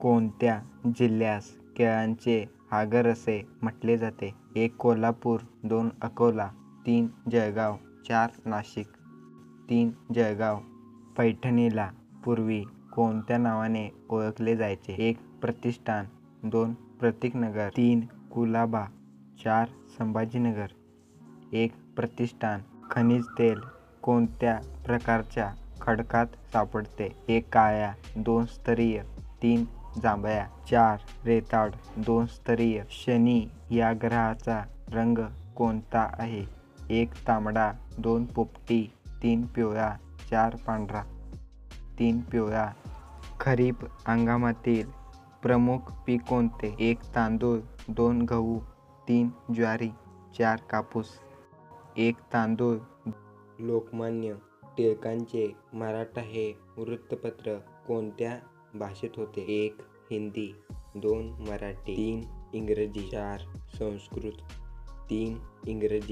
कोणत्या जिल्ह्यास केळाचे आगर असे म्हटले जाते? एक कोल्हापूर दोन अकोला तीन जळगाव चार नाशिक तीन जळगाव. पैठणीला पूर्वी कोणत्या नावाने ओळखले जायचे? एक प्रतिष्ठान दोन प्रतीकनगर तीन कुलाबा चार संभाजीनगर. एक प्रतिष्ठान खनिज तेल कोणत्या प्रकारच्या खडकात सापडते? एक काळ्या दोन स्तरीय तीन जांभळ्या चार रेताड दोन स्तरीय शनी या ग्रहाचा रंग कोणता आहे? एक तांबडा दोन पोपटी तीन पिवळा चार पांढरा तीन पिवळा. खरीप हंगामातील प्रमुख पीक कोणते? एक तांदूळ दोन गहू तीन ज्वारी चार कापूस. एक तांदूळ. लोकमान्य टिळकांचे मराठा हे वृत्तपत्र कोणत्या भाषेत होते. एक हिंदी. दोन मराठी. तीन इंग्रजी. चार संस्कृत. तीन इंग्रजी.